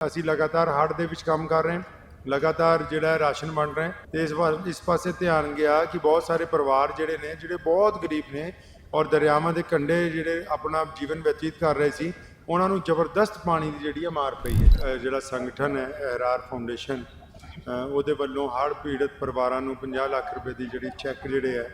ਅਸੀਂ ਲਗਾਤਾਰ ਹੜ੍ਹ ਦੇ ਵਿੱਚ ਕੰਮ ਕਰ ਰਹੇ ਹਾਂ, ਲਗਾਤਾਰ ਜਿਹੜਾ ਰਾਸ਼ਨ ਵੰਡ ਰਹੇ ਹਾਂ। ਤੇ ਇਸ ਵਾਰ, ਇਸ ਪਾਸੇ ਧਿਆਨ ਗਿਆ ਕਿ ਬਹੁਤ ਸਾਰੇ ਪਰਿਵਾਰ ਜਿਹੜੇ ਨੇ, ਜਿਹੜੇ ਬਹੁਤ ਗਰੀਬ ਨੇ ਔਰ ਦਰਿਆਵਾਂ ਦੇ ਕੰਢੇ ਜਿਹੜੇ ਆਪਣਾ ਜੀਵਨ ਬਤੀਤ ਕਰ ਰਹੇ ਸੀ, ਉਹਨਾਂ ਨੂੰ ਜ਼ਬਰਦਸਤ ਪਾਣੀ ਦੀ ਜਿਹੜੀ ਹੈ ਮਾਰ ਪਈ ਹੈ। ਜਿਹੜਾ ਸੰਗਠਨ ਹੈ, ਐਰਾਰ ਫਾਊਂਡੇਸ਼ਨ ਉਹਦੇ ਵੱਲੋਂ ਹੜ੍ਹ ਪੀੜਤ ਪਰਿਵਾਰਾਂ ਨੂੰ 50 ਲੱਖ ਰੁਪਏ ਦੀ ਜਿਹੜੀ ਚੈੱਕ ਜਿਹੜੇ ਹੈ,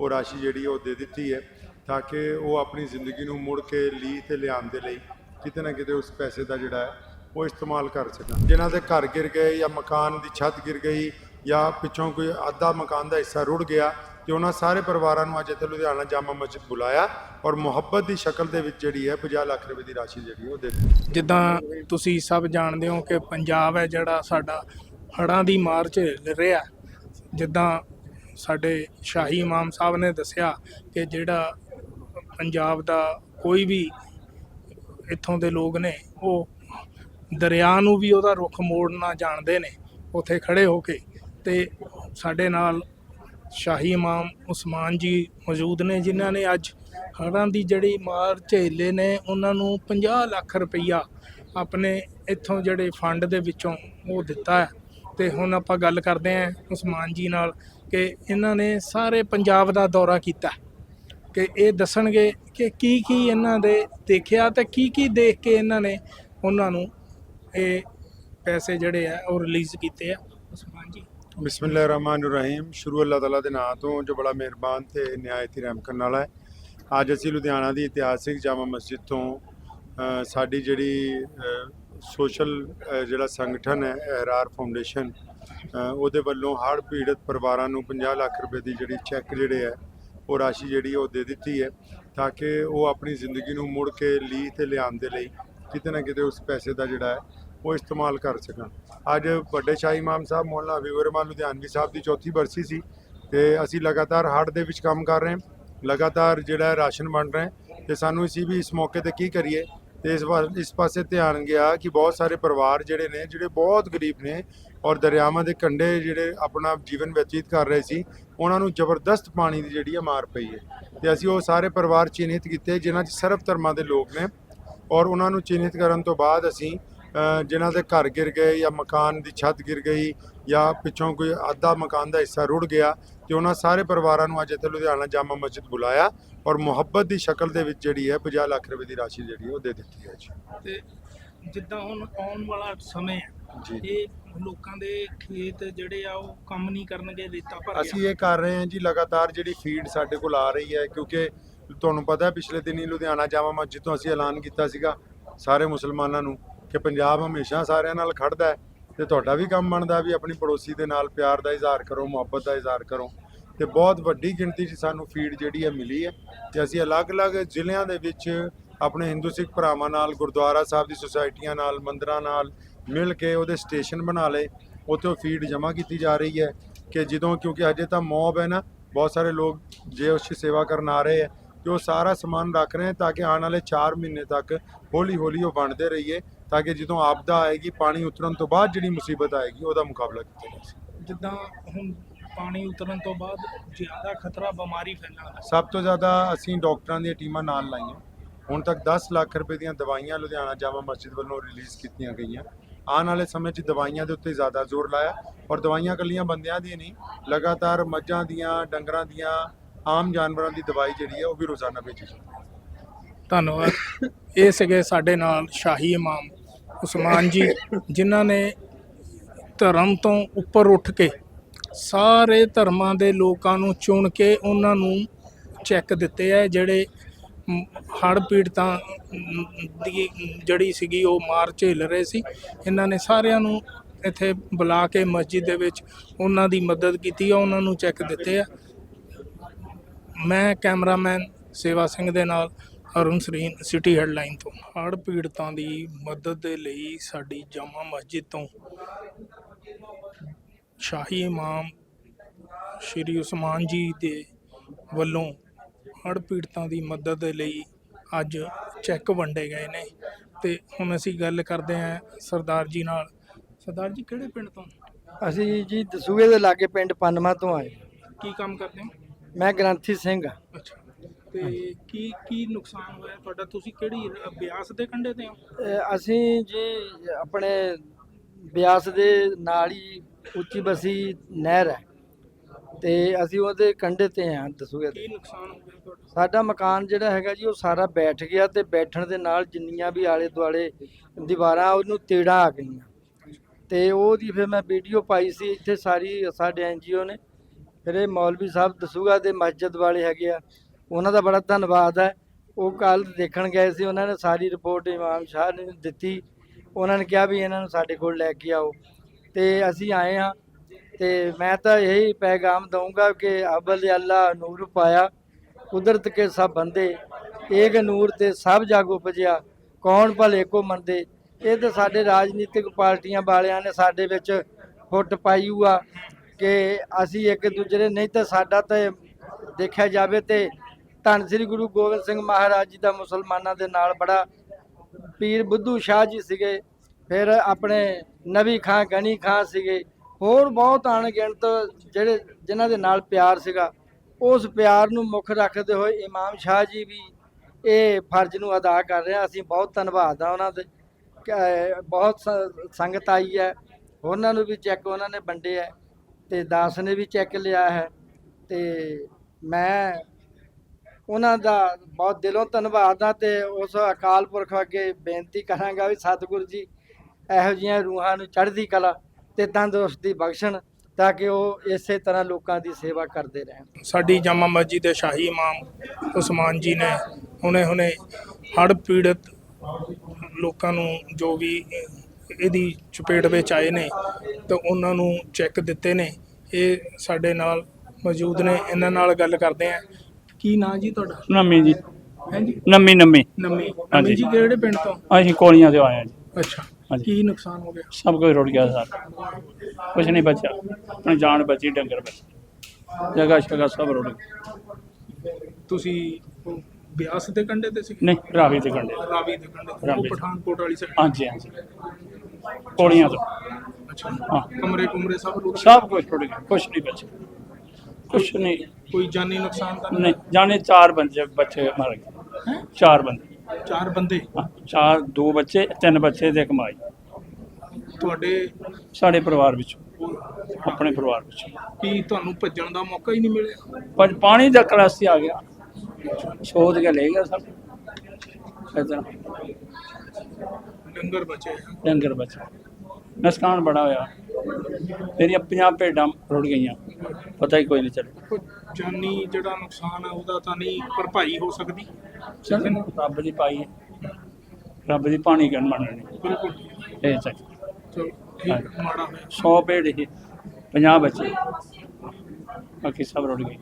ਉਹ ਰਾਸ਼ੀ ਜਿਹੜੀ ਉਹ ਦੇ ਦਿੱਤੀ ਹੈ ਤਾਂ ਕਿ ਉਹ ਆਪਣੀ ਜ਼ਿੰਦਗੀ ਨੂੰ ਮੁੜ ਕੇ ਲੀ ਤੇ ਲਿਆਉਣ ਦੇ ਲਈ ਕਿਤੇ ਨਾ ਕਿਤੇ ਉਸ ਪੈਸੇ ਦਾ ਜਿਹੜਾ ਹੈ ਉਹ ਇਸਤੇਮਾਲ ਕਰ ਸਕਣ। ਜਿਨ੍ਹਾਂ ਦੇ ਘਰ ਗਿਰ ਗਏ ਜਾਂ ਮਕਾਨ ਦੀ ਛੱਤ ਗਿਰ ਗਈ ਜਾਂ ਪਿੱਛੋਂ ਕੋਈ ਅੱਧਾ ਮਕਾਨ ਦਾ ਹਿੱਸਾ ਰੁੜ ਗਿਆ ਤੇ ਉਹਨਾਂ ਸਾਰੇ ਪਰਿਵਾਰਾਂ ਨੂੰ ਅੱਜ ਇੱਥੇ ਲੁਧਿਆਣਾ ਜਾਮਾ ਮਸਜਿਦ ਬੁਲਾਇਆ ਔਰ ਮੁਹੱਬਤ ਦੀ ਸ਼ਕਲ ਦੇ ਵਿੱਚ ਜਿਹੜੀ ਹੈ 50 ਲੱਖ ਰੁਪਏ ਦੀ ਰਾਸ਼ੀ ਜਿਹੜੀ ਉਹ ਦੇ ਦਿੱਤੀ। ਜਿੱਦਾਂ ਤੁਸੀਂ ਸਭ ਜਾਣਦੇ ਹੋ ਕਿ ਪੰਜਾਬ ਹੈ ਜਿਹੜਾ ਸਾਡਾ ਹੜ੍ਹਾਂ ਦੀ ਮਾਰ 'ਚ ਰਿਹਾ। ਜਿੱਦਾਂ ਸਾਡੇ ਸ਼ਾਹੀ ਇਮਾਮ ਸਾਹਿਬ ਨੇ ਦੱਸਿਆ ਕਿ ਜਿਹੜਾ ਪੰਜਾਬ ਦਾ ਕੋਈ ਵੀ ਇੱਥੋਂ ਦੇ ਲੋਕ ਨੇ, ਉਹ ਦਰਿਆ ਨੂੰ ਵੀ ਉਹਦਾ ਰੁੱਖ ਮੋੜਨਾ ਜਾਣਦੇ ਨੇ, ਉੱਥੇ ਖੜੇ ਹੋ ਕੇ। ਤੇ ਸਾਡੇ ਨਾਲ ਸ਼ਾਹੀ ਇਮਾਮ ਉਸਮਾਨ ਜੀ ਮੌਜੂਦ ਨੇ, ਜਿਨ੍ਹਾਂ ਨੇ ਅੱਜ ਹੜ੍ਹਾਂ ਦੀ ਜਿਹੜੀ ਮਾਰ ਝੇਲੇ ਨੇ, ਉਹਨਾਂ ਨੂੰ 50 ਲੱਖ ਰੁਪਈਆ ਆਪਣੇ ਇੱਥੋਂ ਜਿਹੜੇ ਫੰਡ ਦੇ ਵਿੱਚੋਂ ਉਹ ਦਿੱਤਾ ਹੈ। ਤੇ ਹੁਣ ਆਪਾਂ ਗੱਲ ਕਰਦੇ ਹਾਂ ਉਸਮਾਨ ਜੀ ਨਾਲ ਕਿ ਇਹਨਾਂ ਨੇ ਸਾਰੇ ਪੰਜਾਬ ਦਾ ਦੌਰਾ ਕੀਤਾ। ਕਿ ਇਹ ਦੱਸਣਗੇ ਕਿ ਕੀ ਕੀ ਇਹਨਾਂ ਦੇ ਦੇਖਿਆ ਤੇ ਕੀ ਕੀ ਦੇਖ ਕੇ ਇਹਨਾਂ ਨੇ ਉਹਨਾਂ ਨੂੰ ਇਹ ਪੈਸੇ ਜਿਹੜੇ ਆ ਉਹ ਰਿਲੀਜ਼ ਕੀਤੇ ਆ। ਉਸਮਾਨ ਜੀ ਬਿਸਮਿਲ੍ਲਾਹਿਰਰਹਿਮਾਨਿਰਰਹੀਮ। ਸ਼ੁਰੂ ਅੱਲਾਹ ਤਾਲਾ ਦੇ ਨਾਂ ਤੋਂ ਜੋ ਬੜਾ ਮਿਹਰਬਾਨ ਤੇ ਨਿਆਇਤੀ ਰਹਿਮ ਕਰਨ ਵਾਲਾ ਹੈ। ਅੱਜ ਅਸੀਂ ਲੁਧਿਆਣਾ ਦੀ ਇਤਿਹਾਸਿਕ ਜਾਮਾ ਮਸਜਿਦ ਤੋਂ ਸਾਡੀ ਜਿਹੜੀ ਸੋਸ਼ਲ ਜਿਹੜਾ ਸੰਗਠਨ ਹੈ ਐਰਾਰ ਫਾਊਂਡੇਸ਼ਨ ਉਹਦੇ ਵੱਲੋਂ ਹੜ੍ਹ ਪੀੜਤ ਪਰਿਵਾਰਾਂ ਨੂੰ 50 ਲੱਖ ਰੁਪਏ ਦੀ ਜਿਹੜੀ ਚੈੱਕ ਜਿਹੜੇ ਹੈ, ਉਹ ਰਾਸ਼ੀ ਜਿਹੜੀ ਉਹ ਦੇ ਦਿੱਤੀ ਹੈ, ਤਾਂ ਕਿ ਉਹ ਆਪਣੀ ਜ਼ਿੰਦਗੀ ਨੂੰ ਮੁੜ ਕੇ ਲੀ ਤੇ ਲਿਆਉਣ ਦੇ ਲਈ ਕਿਤੇ ਨਾ ਕਿਤੇ ਉਸ ਪੈਸੇ ਦਾ ਜਿਹੜਾ ਹੈ ਉਹ ਇਸਤੇਮਾਲ ਕਰ ਸਕਣ। ਅੱਜ ਵੱਡੇ ਸ਼ਾਹੀ ਇਮਾਮ ਸਾਹਿਬ, ਮੌਲਾਨਾ ਹਬੀਬ ਰਹਿਮਾਨ ਲੁਧਿਆਣਵੀ ਸਾਹਿਬ ਦੀ ਚੌਥੀ ਬਰਸੀ ਸੀ ਤੇ ਅਸੀਂ ਲਗਾਤਾਰ ਹੜ੍ਹ ਦੇ ਵਿੱਚ ਕੰਮ ਕਰ ਰਹੇ ਹਾਂ, ਲਗਾਤਾਰ ਜਿਹੜਾ ਰਾਸ਼ਨ ਵੰਡ ਰਹੇ ਹਾਂ ਤੇ ਸਾਨੂੰ ਅਸੀਂ ਵੀ ਇਸ ਮੌਕੇ ਤੇ ਕੀ ਕਰੀਏ? ਤੇ ਇਸ ਵਾਰ, ਇਸ ਪਾਸੇ ਧਿਆਨ ਗਿਆ ਕਿ ਬਹੁਤ ਸਾਰੇ ਪਰਿਵਾਰ ਜਿਹੜੇ ਨੇ, ਜਿਹੜੇ ਬਹੁਤ ਗਰੀਬ ਨੇ ਔਰ ਦਰਿਆਵਾਂ ਦੇ ਕੰਢੇ ਜਿਹੜੇ ਆਪਣਾ ਜੀਵਨ ਬਤੀਤ ਕਰ ਰਹੇ ਸੀ, ਉਹਨਾਂ ਨੂੰ ਜ਼ਬਰਦਸਤ ਪਾਣੀ ਦੀ ਜਿਹੜੀ ਹੈ ਮਾਰ ਪਈ ਹੈ। ਤੇ ਅਸੀਂ ਉਹ ਸਾਰੇ ਪਰਿਵਾਰ ਚਿੰਨ੍ਹਿਤ ਕੀਤੇ, ਜਿਨ੍ਹਾਂ 'ਚ ਸਰਬ ਧਰਮਾਂ ਦੇ ਲੋਕ ਨੇ ਔਰ ਉਹਨਾਂ ਨੂੰ ਚਿੰਨ੍ਹਿਤ ਕਰਨ ਤੋਂ ਬਾਅਦ ਅਸੀਂ ਜਿਨ੍ਹਾਂ ਦੇ ਘਰ ਗਿਰ ਗਏ ਜਾਂ ਮਕਾਨ ਦੀ ਛੱਤ ਗਿਰ ਗਈ ਜਾਂ ਪਿੱਛੋਂ ਕੋਈ ਅੱਧਾ ਮਕਾਨ ਦਾ ਹਿੱਸਾ ਰੁੜ ਗਿਆ ਤੇ ਉਹਨਾਂ ਸਾਰੇ ਪਰਿਵਾਰਾਂ ਨੂੰ ਅੱਜ ਇੱਥੇ ਲੁਧਿਆਣਾ ਜਾਮਾ ਮਸਜਿਦ ਬੁਲਾਇਆ ਔਰ ਮੁਹੱਬਤ ਦੀ ਸ਼ਕਲ ਦੇ ਵਿੱਚ ਜਿਹੜੀ ਹੈ 50 ਲੱਖ ਰੁਪਏ ਦੀ ਰਾਸ਼ੀ ਜਿਹੜੀ ਉਹ ਦੇ ਦਿੱਤੀ ਹੈ ਜੀ। ਤੇ ਜਿੱਦਾਂ ਹੁਣ ਆਉਣ ਵਾਲਾ ਸਮੇਂ ਹੈ ਜੀ। ਇਹ ਲੋਕਾਂ ਦੇ ਖੇਤ ਜਿਹੜੇ ਆ ਉਹ ਕੰਮ ਨਹੀਂ ਕਰਨਗੇ ਰੇਤਾ ਭਰ ਅਸੀਂ ਇਹ ਕਰ ਰਹੇ ਹਾਂ ਜੀ ਲਗਾਤਾਰ ਜਿਹੜੀ ਫੀਡ ਸਾਡੇ ਕੋਲ ਆ ਰਹੀ ਹੈ ਕਿਉਂਕਿ ਤੁਹਾਨੂੰ ਪਤਾ ਹੈ ਪਿਛਲੇ ਦਿਨੀ ਲੁਧਿਆਣਾ ਜਾਮਾ ਮਸਜਿਦ ਤੋਂ ਅਸੀਂ ਐਲਾਨ ਕੀਤਾ ਸੀਗਾ ਸਾਰੇ ਮੁਸਲਮਾਨਾਂ ਨੂੰ ਕਿ ਪੰਜਾਬ ਹਮੇਸ਼ਾ ਸਾਰਿਆਂ ਨਾਲ ਖੜਦਾ ਹੈ ਤੇ ਤੁਹਾਡਾ ਵੀ ਕੰਮ ਬਣਦਾ ਵੀ ਆਪਣੀ ਪੜੋਸੀ ਦੇ ਨਾਲ ਪਿਆਰ ਦਾ ਇਜ਼ਹਾਰ ਕਰੋ, ਮੁਹੱਬਤ ਦਾ ਇਜ਼ਹਾਰ ਕਰੋ। ਤੇ ਬਹੁਤ ਵੱਡੀ ਗਿਣਤੀ 'ਚ ਸਾਨੂੰ ਫੀਡ ਜਿਹੜੀ ਹੈ ਮਿਲੀ ਹੈ ਤੇ ਅਸੀਂ ਅਲੱਗ-ਅਲੱਗ ਜ਼ਿਲ੍ਹਿਆਂ ਦੇ ਵਿੱਚ ਆਪਣੇ ਹਿੰਦੂ ਸਿੱਖ ਭਰਾਵਾਂ ਨਾਲ, ਗੁਰਦੁਆਰਾ ਸਾਹਿਬ ਦੀ ਸੁਸਾਇਟੀਆਂ ਨਾਲ, ਮੰਦਰਾਂ ਨਾਲ ਮਿਲ ਕੇ ਉਹਦੇ ਸਟੇਸ਼ਨ ਬਣਾ ਲਏ। ਉੱਥੇ ਫੀਡ ਜਮ੍ਹਾਂ ਕੀਤੀ ਜਾ ਰਹੀ ਹੈ ਕਿ ਜਦੋਂ, ਕਿਉਂਕਿ ਅਜੇ ਤਾਂ ਮੌਬ ਹੈ ਨਾ, ਬਹੁਤ ਸਾਰੇ ਲੋਕ ਜੇ ਉਸ ਦੀ ਸੇਵਾ ਕਰਨ ਆ ਰਹੇ ਹੈ, ਤੇ ਉਹ ਸਾਰਾ ਸਮਾਨ ਰੱਖ ਰਹੇ ਹੈ ਤਾਂ ਕਿ ਆਉਣ ਵਾਲੇ 4 ਮਹੀਨੇ ਤੱਕ ਹੌਲੀ ਹੌਲੀ ਉਹ ਵੰਡਦੇ ਰਹੀਏ। ਤਾਂ ਕਿ ਜਦੋਂ ਆਪਦਾ ਆਏਗੀ ਪਾਣੀ ਉਤਰਨ ਤੋਂ ਬਾਅਦ ਜਿਹੜੀ ਮੁਸੀਬਤ ਆਏਗੀ ਉਹਦਾ ਮੁਕਾਬਲਾ ਕੀਤਾ ਜਾ ਸਕੇ। ਜਿੱਦਾਂ ਹੁਣ ਪਾਣੀ ਉਤਰਨ ਤੋਂ ਬਾਅਦ ਜ਼ਿਆਦਾ ਖਤਰਾ ਬਿਮਾਰੀ ਫੈਲਣ ਦਾ ਸਭ ਤੋਂ ਜ਼ਿਆਦਾ ਅਸੀਂ ਡਾਕਟਰਾਂ ਦੀਆਂ ਟੀਮਾਂ ਨਾਲ ਲਾਈਆਂ। ਹੁਣ ਤੱਕ 10 ਲੱਖ ਰੁਪਏ ਦੀਆਂ ਦਵਾਈਆਂ ਲੁਧਿਆਣਾ ਜਾਮਾ ਮਸਜਿਦ ਵੱਲੋਂ ਰਿਲੀਜ਼ ਕੀਤੀਆਂ ਗਈਆਂ। ਆਉਣ ਵਾਲੇ ਸਮੇਂ 'ਚ ਦਵਾਈਆਂ ਦੇ ਉੱਤੇ ਜ਼ਿਆਦਾ ਜ਼ੋਰ ਲਾਇਆ ਔਰ ਦਵਾਈਆਂ ਇਕੱਲੀਆਂ ਬੰਦਿਆਂ ਦੀਆਂ ਨਹੀਂ ਲਗਾਤਾਰ ਮੱਝਾਂ ਦੀਆਂ ਡੰਗਰਾਂ ਦੀਆਂ ਆਮ ਜਾਨਵਰਾਂ ਦੀ ਦਵਾਈ ਜਿਹੜੀ ਹੈ ਉਹ ਵੀ ਰੋਜ਼ਾਨਾ ਭੇਜੀ ਜਾਂਦੀ ਹੈ। ਧੰਨਵਾਦ। ਇਹ ਸੀਗੇ ਸਾਡੇ ਨਾਲ ਸ਼ਾਹੀ ਇਮਾਮ ਉਸਮਾਨ ਜੀ, ਜਿਨ੍ਹਾਂ ਨੇ ਧਰਮ ਤੋਂ ਉੱਪਰ ਉੱਠ ਕੇ ਸਾਰੇ ਧਰਮਾਂ ਦੇ ਲੋਕਾਂ ਨੂੰ ਚੁਣ ਕੇ ਉਹਨਾਂ ਨੂੰ ਚੈੱਕ ਦਿੱਤੇ ਆ, ਜਿਹੜੇ ਹੜ ਪੀੜਤਾਂ ਦੀ ਜਿਹੜੀ ਸੀਗੀ ਉਹ ਮਾਰ ਝੇਲ ਰਹੇ ਸੀ। ਇਹਨਾਂ ਨੇ ਸਾਰਿਆਂ ਨੂੰ ਇੱਥੇ ਬੁਲਾ ਕੇ ਮਸਜਿਦ ਦੇ ਵਿੱਚ ਉਹਨਾਂ ਦੀ ਮਦਦ ਕੀਤੀ ਆ, ਉਹਨਾਂ ਨੂੰ ਚੈੱਕ ਦਿੱਤੇ ਆ। ਮੈਂ ਕੈਮਰਾਮੈਨ ਸੇਵਾ ਸਿੰਘ ਦੇ ਨਾਲ ਅਰੁਣ ਸਰੀਨ ਸਿਟੀ ਹੈਡਲਾਈਨ ਤੋਂ। ਹੜ੍ਹ ਪੀੜਤਾਂ ਦੀ ਮਦਦ ਦੇ ਲਈ ਸਾਡੀ ਜਾਮਾ ਮਸਜਿਦ ਤੋਂ ਸ਼ਾਹੀ ਇਮਾਮ ਸ਼੍ਰੀ ਉਸਮਾਨ ਜੀ ਦੇ ਵੱਲੋਂ ਹੜ੍ਹ ਪੀੜਤਾਂ ਦੀ ਮਦਦ ਦੇ ਲਈ ਅੱਜ ਚੈੱਕ ਵੰਡੇ ਗਏ ਨੇ। ਤੇ ਹੁਣ ਅਸੀਂ ਗੱਲ ਕਰਦੇ ਹਾਂ ਸਰਦਾਰ ਜੀ ਨਾਲ। ਸਰਦਾਰ ਜੀ ਕਿਹੜੇ ਪਿੰਡ ਤੋਂ? ਅਸੀਂ ਜੀ ਦਸੂਏ ਦੇ ਲਾਗੇ ਪਿੰਡ ਪਨਮਾ ਤੋਂ ਆਏ। ਕੀ ਕੰਮ ਕਰਦੇ ਹੋ? ਮੈਂ ਗ੍ਰੰਥੀ ਸਿੰਘ। ਆ ਅੱਛਾ। ਤੇ ਕੀ ਕੀ ਨੁਕਸਾਨ ਹੋਇਆ ਤੁਹਾਡਾ? ਤੁਸੀਂ ਕਿਹੜੀ ਰ- ਬਿਆਸ ਦੇ ਕੰਢੇ ਤੇ ਹੋ? ਅਹ ਅਸੀਂ ਜੀ ਆਪਣੇ ਬਿਆਸ ਦੇ ਨਾਲ ਹੀ ਉੱਚੀ ਬਸੀ ਨਹਿਰ ਹੈ ਤੇ ਅਸੀਂ ਉਹਦੇ ਕੰਢੇ ਤੇ ਹਾਂ ਦਸੂਗੇ ਕੀ ਨੁਕਸਾਨ ਹੋ ਗਿਆ ਤੁਹਾਡਾ? ਸਾਡਾ ਮਕਾਨ ਜਿਹੜਾ ਹੈਗਾ ਜੀ ਉਹ ਸਾਰਾ ਬੈਠ ਗਿਆ ਤੇ ਬੈਠਣ ਦੇ ਨਾਲ ਜਿੰਨੀਆਂ ਵੀ ਆਲੇ ਦੁਆਲੇ ਦੀਵਾਰਾਂ ਉਹਨੂੰ ਤੇੜਾਂ ਆ ਗਈਆਂ। ਤੇ ਉਹਦੀ ਫਿਰ ਮੈਂ ਵੀਡੀਓ ਪਾਈ ਸੀ ਇੱਥੇ ਸਾਰੀ ਸਾਡੇ ਐਨਜੀਓ ਨੇ। ਫਿਰ ਇਹ ਮੌਲਵੀ ਸਾਹਿਬ ਦਸੂਗਾ ਤੇ ਮਸਜਿਦ ਵਾਲੇ ਹੈਗੇ ਆ। ਉਹਨਾਂ ਦਾ ਬੜਾ ਧੰਨਵਾਦ ਹੈ। ਉਹ ਕੱਲ ਦੇਖਣ ਗਏ ਸੀ, ਉਹਨਾਂ ਨੇ ਸਾਰੀ ਰਿਪੋਰਟ ਇਮਾਮ ਸ਼ਾਹ ਨੇ ਦਿੱਤੀ। ਉਹਨਾਂ ਨੇ ਕਿਹਾ ਵੀ ਇਹਨਾਂ ਨੂੰ ਸਾਡੇ ਕੋਲ ਲੈ ਕੇ ਆਓ। ਤੇ ਅਸੀਂ ਆਏ ਹਾਂ ਤੇ ਮੈਂ ਤਾਂ ਇਹੀ ਪੈਗਾਮ ਦਊਂਗਾ ਕਿ ਅਬਲ ਅੱਲਾ ਨੂਰ ਪਾਇਆ, ਕੁਦਰਤ ਕੇ ਸਭ ਬੰਦੇ, ਏਕ ਨੂਰ ਤੇ ਸਭ ਜਗ ਉਪਜਿਆ ਕੌਣ ਭਲੇ ਕੋ ਮੰਦੇ। ਇਹ ਤਾਂ ਸਾਡੇ ਰਾਜਨੀਤਿਕ ਪਾਰਟੀਆਂ ਵਾਲਿਆਂ ਨੇ ਸਾਡੇ ਵਿੱਚ ਫੁੱਟ ਪਾਈ ਹੋਆ ਕਿ ਅਸੀਂ ਇੱਕ ਦੂਜੇ ਨਹੀਂ ਤਾਂ ਸਾਡਾ ਤਾਂ ਦੇਖਿਆ ਜਾਵੇ ਤੇ ਧੰਨ ਸ੍ਰੀ ਗੁਰੂ ਗੋਬਿੰਦ ਸਿੰਘ ਮਹਾਰਾਜ ਜੀ ਦਾ ਮੁਸਲਮਾਨਾਂ ਦੇ ਨਾਲ ਬੜਾ ਪੀਰ ਬੁੱਧੂ ਸ਼ਾਹ ਜੀ ਸੀਗੇ, ਫਿਰ ਆਪਣੇ ਨਬੀ ਖਾਂ ਗਨੀ ਖਾਂ ਸੀਗੇ। ਹੋਰ ਬਹੁਤ ਅਣਗਿਣਤ ਜਿਹੜੇ ਜਿਨ੍ਹਾਂ ਦੇ ਨਾਲ ਪਿਆਰ ਸੀਗਾ, ਉਸ ਪਿਆਰ ਨੂੰ ਮੁੱਖ ਰੱਖਦੇ ਹੋਏ ਇਮਾਮ ਸ਼ਾਹ ਜੀ ਵੀ ਇਹ ਫਰਜ਼ ਨੂੰ ਅਦਾ ਕਰ ਰਹੇ ਆ। ਅਸੀਂ ਬਹੁਤ ਧੰਨਵਾਦ ਆ ਉਹਨਾਂ ਦੇ। ਬਹੁਤ ਸ- ਸੰਗਤ ਆਈ ਹੈ। ਉਹਨਾਂ ਨੂੰ ਵੀ ਚੈੱਕ, ਉਹਨਾਂ ਨੇ ਵੰਡੇ ਹੈ ਤੇ ਦਾਸ ਨੇ ਵੀ ਚੈੱਕ ਲਿਆ ਹੈ ਤੇ ਮੈਂ ਉਹਨਾਂ ਦਾ ਬਹੁਤ ਦਿਲੋਂ ਧੰਨਵਾਦ ਆ ਤੇ ਉਸ ਅਕਾਲ ਪੁਰਖ ਅੱਗੇ ਬੇਨਤੀ ਕਰਾਂਗਾ ਵੀ ਸਤਿਗੁਰੂ ਜੀ ਇਹੋ ਜਿਹੀਆਂ ਰੂਹਾਂ ਨੂੰ ਚੜ੍ਹਦੀ ਕਲਾ ਤੇ ਤੰਦਰੁਸਤੀ ਬਖਸ਼ਣ ਤਾਂ ਕਿ ਉਹ ਇਸੇ ਤਰ੍ਹਾਂ ਲੋਕਾਂ ਦੀ ਸੇਵਾ ਕਰਦੇ ਰਹਿਣ। ਸਾਡੀ ਜਾਮਾ ਮਸਜਿਦ ਦੇ ਸ਼ਾਹੀ ਇਮਾਮ ਉਸਮਾਨ ਜੀ ਨੇ ਹੁਣੇ ਹੁਣੇ ਹੜ੍ਹ ਪੀੜਤ ਲੋਕਾਂ ਨੂੰ ਜੋ ਵੀ ਇਹਦੀ ਚਪੇਟ ਵਿੱਚ ਆਏ ਨੇ ਤਾਂ ਉਹਨਾਂ ਨੂੰ ਚੈੱਕ ਦਿੱਤੇ ਨੇ। ਇਹ ਸਾਡੇ ਨਾਲ ਮੌਜੂਦ ਨੇ। ਇਹਨਾਂ ਨਾਲ ਗੱਲ ਕਰਦੇ ਆ ਕੀ ਨਾਂ ਜੀ ਤੁਹਾਡਾ? ਨੰਮੀ ਜੀ। ਹਾਂਜੀ ਨੰਮੀ ਨੰਮੀ। ਨੰਮੀ। ਹਾਂਜੀ। ਨੰਮੀ ਜੀ ਕਿਹੜੇ ਪਿੰਡ ਤੋਂ? ਅਸੀਂ ਕੋਲੀਆਂ ਤੋਂ ਆਏ ਹਾਂ ਜੀ। ਅੱਛਾ। ਹਾਂਜੀ। ਕੀ ਨੁਕਸਾਨ ਹੋ ਗਿਆ? ਸਭ ਕੁਝ ਰੁੜ ਗਿਆ ਸਰ। ਕੁਝ ਨਹੀਂ ਬਚਿਆ। ਆਪਣੀ ਜਾਨ ਬਚੀ ਡੰਗਰ ਬਚੇ। ਜਗ੍ਹਾ ਸ਼ਗਾ ਸਭ ਰੁੜ ਗਈ ਤੁਸੀਂ ਉਹ ਬਿਆਸ ਦੇ ਕੰਢੇ ਤੇ ਸੀ? ਨਹੀਂ ਰਾਵੀ ਦੇ ਕੰਢੇ। ਰਾਵੀ ਦੇ ਕੰਢੇ ਤੇ, ਰਾਵੀ ਉਹ। ਪਠਾਨਕੋਟ ਵਾਲੀ ਸਾਈਡ ਹਾਂਜੀ ਹਾਂਜੀ। ਕੋਲੀਆਂ ਤੋਂ। ਅੱਛਾ। ਹਾਂ। ਕਮਰੇ ਕੁਮਰੇ ਸਭ ਗਏ? ਸਭ ਕੁਝ ਰੁੜ ਗਿਆ। ਕੁਝ ਨਹੀਂ ਬਚਿਆ। ਕੁਝ ਨਹੀਂ। ਕੋਈ ਜਾਨੀ ਨੁਕਸਾਨ ਤਾਂ ਨਹੀਂ? ਜਾਣੇ ਚਾਰ ਬੰਦੇ ਬੱਚੇ ਮਰ ਗਏ। ਹੈ? ਚਾਰ ਬੰਦੇ। ਚਾਰ ਬੰਦੇ? ਹਾਂ, ਚਾਰ ਦੋ ਬੱਚੇ ਤਿੰਨ ਬੱਚੇ ਤੇ ਕਮਾਈ ਤੁਹਾਡੇ ਸਾਡੇ ਪਰਿਵਾਰ ਵਿੱਚ। ਆਪਣੇ ਪਰਿਵਾਰ ਵਿੱਚ। ਕੀ ਤੁਹਾਨੂੰ ਭੱਜਣ ਦਾ ਮੌਕਾ ਹੀ ਨਹੀਂ ਮਿਲਿਆ? ਪਰ ਪਾਣੀ ਦਾ ਕਲਾਸੀ ਆ ਗਿਆ। ਸੋਧ ਕੇ ਲੈ ਗਿਆ ਸਭ। ਇਦਾਂ ਡੰਗਰ ਬਚੇ ਆ। ਡੰਗਰ ਬਚੇ। ਨੁਕਸਾਨ ਬੜਾ ਹੋਇਆ। ਮੇਰੀਆਂ ਪੰਜਾਹ ਭੇਡਾਂ ਰੁੜ ਗਈਆਂ। ਪਤਾ ਹੀ ਕੋਈ ਨਹੀਂ ਚੱਲਿਆ। ਕੋਈ ਜਾਨੀ ਜਿਹੜਾ ਨੁਕਸਾਨ ਹੈ ਉਹਦਾ ਤਾਂ ਨਹੀਂ ਭਰਪਾਈ ਹੋ ਸਕਦੀ? ਰੱਬ ਦੀ ਪਾਈ ਹੈ। ਰੱਬ ਦੀ ਪਾਣੀ ਕਹਿਣ ਮੰਨਣੀ ਬਿਲਕੁਲ। ਇਹ ਚੱਕ ਚਲੋ ਠੀਕ ਹੈ, ਮਾੜਾ ਹੋਇਆ। 100 ਭੇਡ ਸੀ 50 ਬੱਚੇ। ਬਾਕੀ ਸਭ ਰੁੜ ਗਏ।